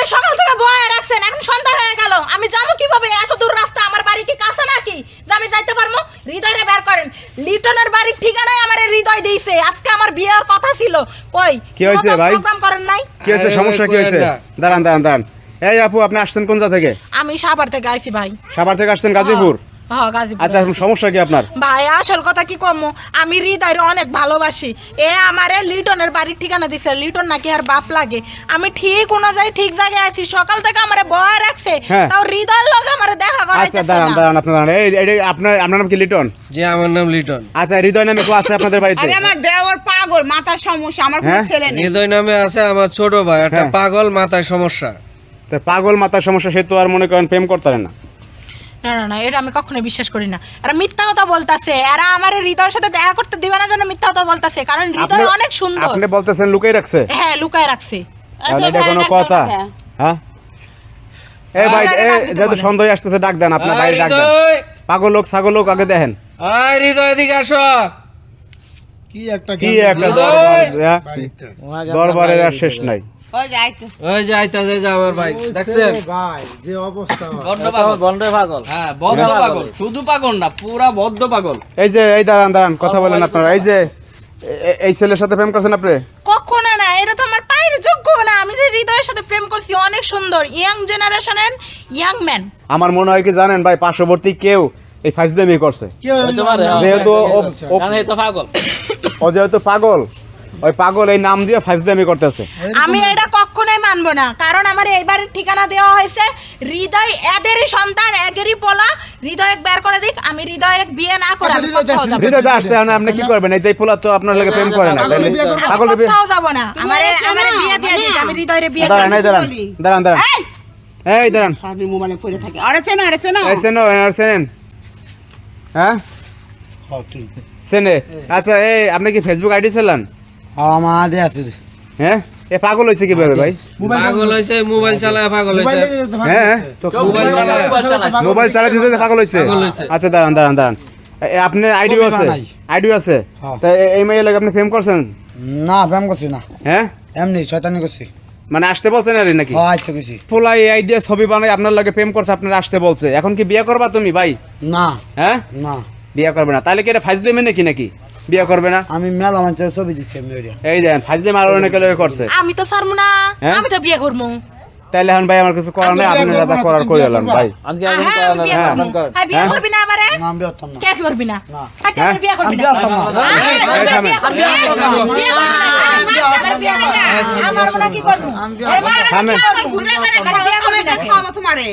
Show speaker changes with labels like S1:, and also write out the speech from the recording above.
S1: আমার সকাল থেকে বয়ে রাখছেন এখন সন্ধ্যা হয়ে গেল। আমি যাব কীভাবে? এত দূর রাস্তা আমার বাড়ি কি কাছে নাকি? যে আমি যাইতে পারব? হৃদয়রে বের করেন। লিটনের বাড়ির ঠিকানায় আমার হৃদয় দিয়েছে। আজকে আমার বিয়ের কথা ছিল। কই?
S2: কি হয়েছে ভাই?
S1: প্রোগ্রাম করেন নাই?
S2: কি হয়েছে? সমস্যা কি হয়েছে? দাঁড়ান দাঁড়ান দাঁড়ান। এই আপু আপনি আসছেন কোন জায়গা থেকে?
S1: আমি সাভার থেকে আইছি ভাই।
S2: সাভার থেকে আসছেন গাজীপুর?
S1: হ্যাঁ গাজীপুর
S2: আচ্ছা এখন সমস্যা কি আপনার?
S1: ভাই আসল কথা কি কমু? আমি হৃদয়ের অনেক ভালোবাসি। এ আমারে লিটনের বাড়ির ঠিকানা দিছে। লিটন নাকি আর বাপ লাগে। আমি ঠিক অনুযায়ী ঠিক জায়গায় আছি। সকাল থেকে আমারে বয় রাখছে
S2: হ্যাঁ।
S1: তাও হৃদয়ের লগে আমারে দেখা
S2: আচ্ছা
S1: করাইতেছে
S2: দাঁড়ান
S1: না।
S2: দাঁড়ান আপনার দাঁড়ান এই এই আপনার আপনার নাম কি লিটন?
S3: যে আমার নাম লিটন।
S2: আচ্ছা হৃদয় নামে কেউ আছে আপনাদের বাড়িতে?
S4: আরে আমার দেওয়ার পাগল মাথার সমস্যা। আমার কোনো
S2: হ্যাঁ?
S4: ছেলে নেই।
S3: হৃদয় নামে আছে আমার ছোট ভাই একটা
S2: হ্যাঁ।
S3: পাগল মাথায় সমস্যা।
S2: তো পাগল মাথার সমস্যা সে তো আর মনে করেন প্রেম করতে পারে না।
S1: না না না এটা আমি কখনোই বিশ্বাস করি না। এরা মিথ্যা কথা বলতাছে। এরা আমার হৃদয়ের সাথে দেখা করতে দিবে না জন্য মিথ্যা কথা বলতাছে কারণ হৃদয় অনেক সুন্দর।
S2: আপনি বলতেছেন লুকিয়ে রাখছে।
S1: হ্যাঁ লুকায় রাখছে।
S2: তাহলে এটা কোনো কথা। হ্যাঁ? এই ভাই এ, যেহেতু সন্দেহ আসতেছে ডাক দেন আপনার বাইরে ডাক দেন। পাগল লোক ছাগল লোক আগে দেখেন।
S3: আয় হৃদয় এদিকে আসো।
S5: কি একটা
S2: কি একটা দরবার হ্যাঁ? দরবারের আর শেষ নাই।
S4: ওই যাই তো
S3: ওই যে আইতাছে যে আমার ভাই দেখছেন?
S5: ভাই যে অবস্থা।
S6: বড্ড পাগল। বন্ড পাগল। হ্যাঁ বদ্ধ পাগল। শুধু পাগল না পুরা বদ্ধ পাগল।
S2: এই যে এই দাঁড়ান দাঁড়ান কথা বলেন আপনারা। এই যে এ- এ- এই ছেলের সাথে প্রেম করছেন আপনি?
S1: কখনো না এটা তো আমার পায়ের যোগ্য না। আমি যে হৃদয়ের সাথে প্রেম করছি অনেক সুন্দর। ইয়াং জেনারেশনের ইয়াং ম্যান।
S2: আমার মনে হয় কি জানেন ভাই পার্শ্ববর্তী কেউ এই ফাইজদামি করছে।
S6: হ্যাঁ।
S2: যেহেতু ও যেহেতু পাগল ওই পাগল এই নাম দিয়ে ফাইজদামি করতেছে।
S1: আমি এটা কখনোই মানবো না। কারণ আমার এইবার ঠিকানা দেওয়া হয়েছে হৃদয় এদেরই সন্তান এদেরই পোলা। হৃদয় বের করে দিক আমি হৃদয়ের বিয়ে না করে আমি কোথাও যাব
S2: হৃদয় দাস আসছে এখন আপনি কি করবেন? এই যে পোলা তো আপনার লাগে প্রেম করে না তাহলে পাগল
S1: আমি কোথাও যাব না। আমার আমার বিয়ে দিয়ে দিক আমি হৃদয়ের বিয়ে
S2: দাঁড়ান
S1: করে
S2: দাঁড়ান দাঁড়ান দাঁড়ান। এই! দাঁড়ান।
S4: সারাদিন মোবাইলে পড়ে থাকে। আরে চেনো আরে চেনো।
S2: এই চেনো আর চেনেন। হ্যাঁ?
S5: হ্যাঁ, ঠিক।
S2: চেনে। আচ্ছা এই আপনি কি ফেসবুক আইডি চালান?
S5: আমার আছে।
S2: হ্যাঁ? এ পাগল হয়েছে কীভাবে ভাই?
S3: পাগল হয়েছে মোবাইল চালায় পাগল হয়েছে
S2: হ্যাঁ
S3: মোবাইল চালায়।
S2: মোবাইল চালাতে দিতে পাগল হয়েছে আচ্ছা দাঁড়ান দাঁড়ান দাঁড়ান। আপনার আইডিও
S5: ছবি
S2: আছে?
S5: বানাই।
S2: আইডিও আছে?
S5: হ্যাঁ।
S2: তা এই মেয়ে লাগে আপনি ফেম করছেন?
S5: না প্রেম করছি না।
S2: হ্যাঁ?
S5: এমনি শয়তানি করছি।
S2: মানে আসতে বলছেন আর নাকি?
S5: হ্যাঁ আইতে
S2: পোলা এই আইডিয়া ছবি বানাই আপনার লাগে প্রেম করছে আপনার আসতে বলছে। এখন কি বিয়ে করবা তুমি ভাই?
S5: না।
S2: হ্যাঁ?
S5: না।
S2: বিয়ে করবে না। তাহলে কি এটা ফাইজ দেবে নাকি নাকি? বিয়ে করবে না?
S5: আমি মেলা মানুষের ছবি দিচ্ছি আমি
S2: এই দেন দেবে আরও অনেকে লোকে করছে।
S1: আমি তো ছাড়বো না
S2: হ্যাঁ?
S1: আমি তো বিয়ে করব।
S2: তাহলে এখন ভাই আমার কিছু করার নেই আপনি দাদা করার করে এলাম ভাই?
S1: আমি বিয়ে হ্যাঁ, বিয়ে? করবি না। আমারে
S5: না। আমি করতাম না।
S1: কে করবি না?
S5: না।
S1: বিয়ে করবি না।
S5: বিয়ে করতাম না।
S1: আয়,
S2: এই
S1: বিয়ে করবি না। বিয়ে করবি না। আমার বিয়ে লাগা। আমার কি করব?
S5: আমি বিয়ে
S1: এবার
S2: থামেন।
S1: ঘুরে বেড়াতে বিয়ে করবি না।
S4: খাওয়াবো তোমারে।